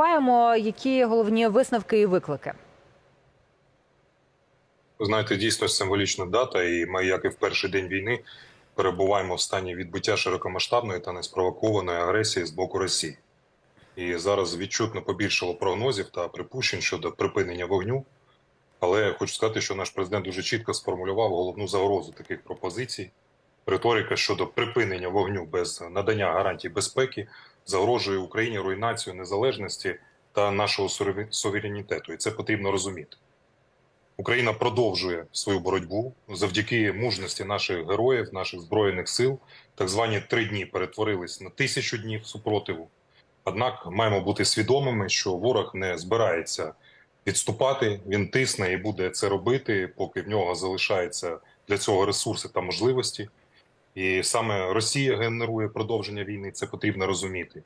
Маємо які головні висновки і виклики. Ви знаєте, дійсно символічна дата, і ми, як і в перший день війни, перебуваємо в стані відбиття широкомасштабної та неспровокованої агресії з боку Росії. І зараз відчутно побільшало прогнозів та припущень щодо припинення вогню. Але я хочу сказати, що наш президент дуже чітко сформулював головну загрозу таких пропозицій. Риторика щодо припинення вогню без надання гарантій безпеки загрожує Україні руйнацію незалежності та нашого суверенітету. І це потрібно розуміти. Україна продовжує свою боротьбу завдяки мужності наших героїв, наших збройних сил. Так звані три дні перетворились на тисячу днів супротиву. Однак маємо бути свідомими, що ворог не збирається відступати. Він тисне і буде це робити, поки в нього залишається для цього ресурси та можливості. І саме Росія генерує продовження війни. Це потрібно розуміти.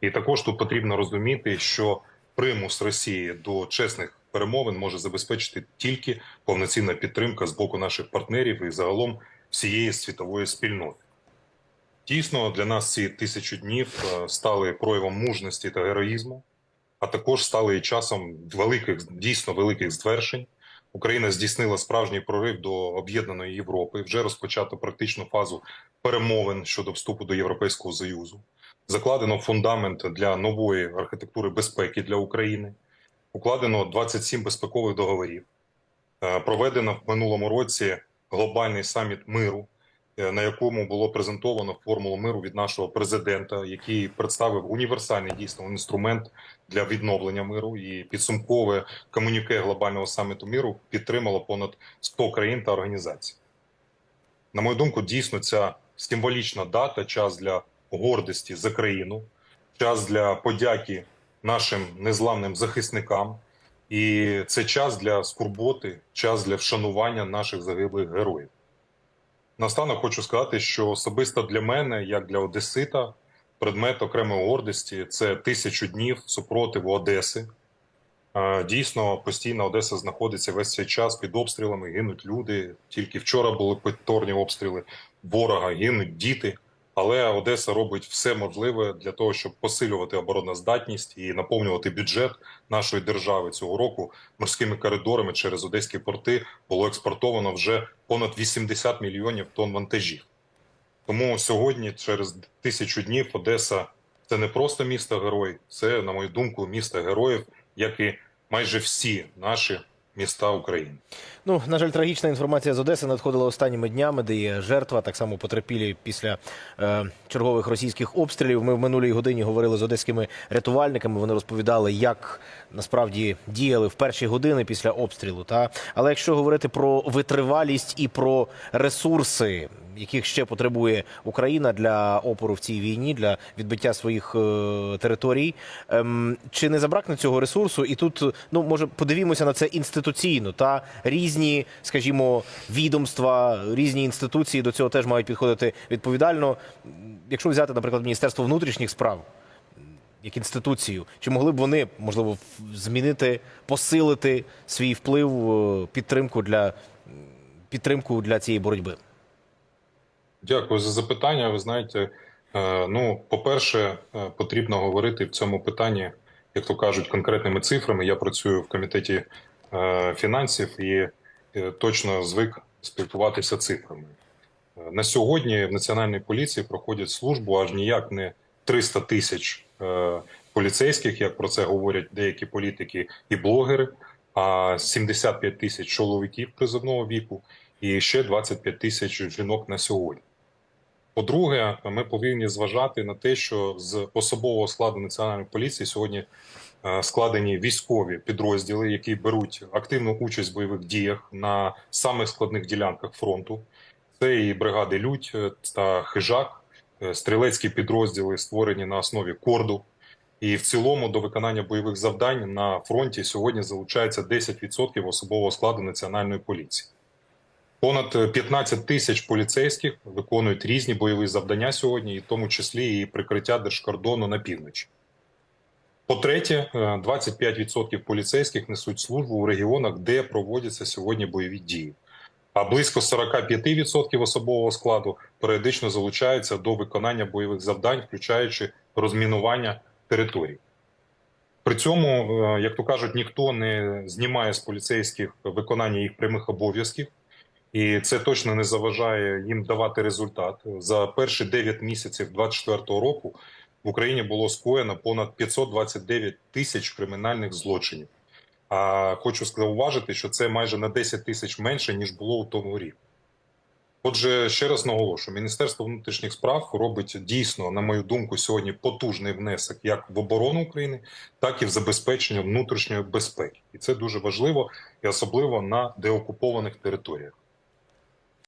І також тут потрібно розуміти, що примус Росії до чесних перемовин може забезпечити тільки повноцінна підтримка з боку наших партнерів і загалом всієї світової спільноти. Дійсно, для нас ці тисячу днів е, стали проявом мужності та героїзму, а також стали і часом великих, дійсно великих звершень. Україна здійснила справжній прорив до об'єднаної Європи. Вже розпочато практичну фазу перемовин щодо вступу до Європейського Союзу. Закладено фундамент для нової архітектури безпеки для України. Укладено 27 безпекових договорів. Е, Проведено в минулому році глобальний саміт миру, на якому було презентовано формулу миру від нашого президента, який представив універсальний дійсно інструмент для відновлення миру. І підсумкове комуніке глобального саміту миру підтримало понад 100 країн та організацій. На мою думку, дійсно ця символічна дата, час для гордості за країну, час для подяки нашим незламним захисникам. І це час для скорботи, час для вшанування наших загиблих героїв. Наостанок хочу сказати, що особисто для мене, як для Одесита, предмет окремої гордості це тисячу днів супротиву Одеси. Дійсно, постійно Одеса знаходиться весь цей час під обстрілами, гинуть люди. Тільки вчора були повторні обстріли ворога, гинуть діти. Але Одеса робить все можливе для того, щоб посилювати обороноздатність і наповнювати бюджет нашої держави цього року морськими коридорами через одеські порти було експортовано вже понад 80 мільйонів тонн вантажів. Тому сьогодні, через тисячу днів, Одеса це не просто місто герой, це, на мою думку, місто героїв, як і майже всі наші міста України. Ну, на жаль, трагічна інформація з Одеси надходила останніми днями, де є жертва, так само потерпілі після е, чергових російських обстрілів. Ми в минулій годині говорили з одеськими рятувальниками. Вони розповідали, як насправді діяли в перші години після обстрілу. Та але якщо говорити про витривалість і про ресурси, яких ще потребує Україна для опору в цій війні, для відбиття своїх е, територій, ем, чи не забракне цього ресурсу? І тут ну може подивімося на це інституційно та різні, скажімо, відомства, різні інституції до цього теж мають підходити відповідально. Якщо взяти, наприклад, Міністерство внутрішніх справ як інституцію, чи могли б вони можливо змінити, посилити свій вплив, е, підтримку для підтримку для цієї боротьби? Дякую за запитання. Ви знаєте, е, ну, по-перше, е, потрібно говорити в цьому питанні, як то кажуть, конкретними цифрами. Я працюю в комітеті е, фінансів і точно звик спілкуватися цифрами. На сьогодні в національній поліції проходять службу аж ніяк не 300 тисяч поліцейських, як про це говорять деякі політики і блогери, а 75 тисяч чоловіків призовного віку і ще 25 тисяч жінок на сьогодні. По-друге, ми повинні зважати на те, що з особового складу національної поліції сьогодні е, складені військові підрозділи, які беруть активну участь в бойових діях на самих складних ділянках фронту. Це і бригади Людь е, та Хижак, е, стрілецькі підрозділи, створені на основі корду. І в цілому до виконання бойових завдань на фронті сьогодні залучається 10% особового складу національної поліції. Понад 15 тисяч поліцейських виконують різні бойові завдання сьогодні, і в тому числі і прикриття держкордону на півночі. По-третє, е, 25% поліцейських несуть службу у регіонах, де проводяться сьогодні бойові дії. А близько 45% особового складу періодично залучаються до виконання бойових завдань, включаючи розмінування територій. При цьому, е, як то кажуть, ніхто не знімає з поліцейських виконання їх прямих обов'язків, і це точно не заважає їм давати результат. За перші 9 місяців 2024 року в Україні було скоєно понад 529 тисяч кримінальних злочинів. А хочу зауважити, що це майже на 10 тисяч менше ніж було у тому рік. Отже, ще раз наголошую: Міністерство внутрішніх справ робить дійсно, на мою думку, сьогодні потужний внесок як в оборону України, так і в забезпечення внутрішньої безпеки, і це дуже важливо, і особливо на деокупованих територіях.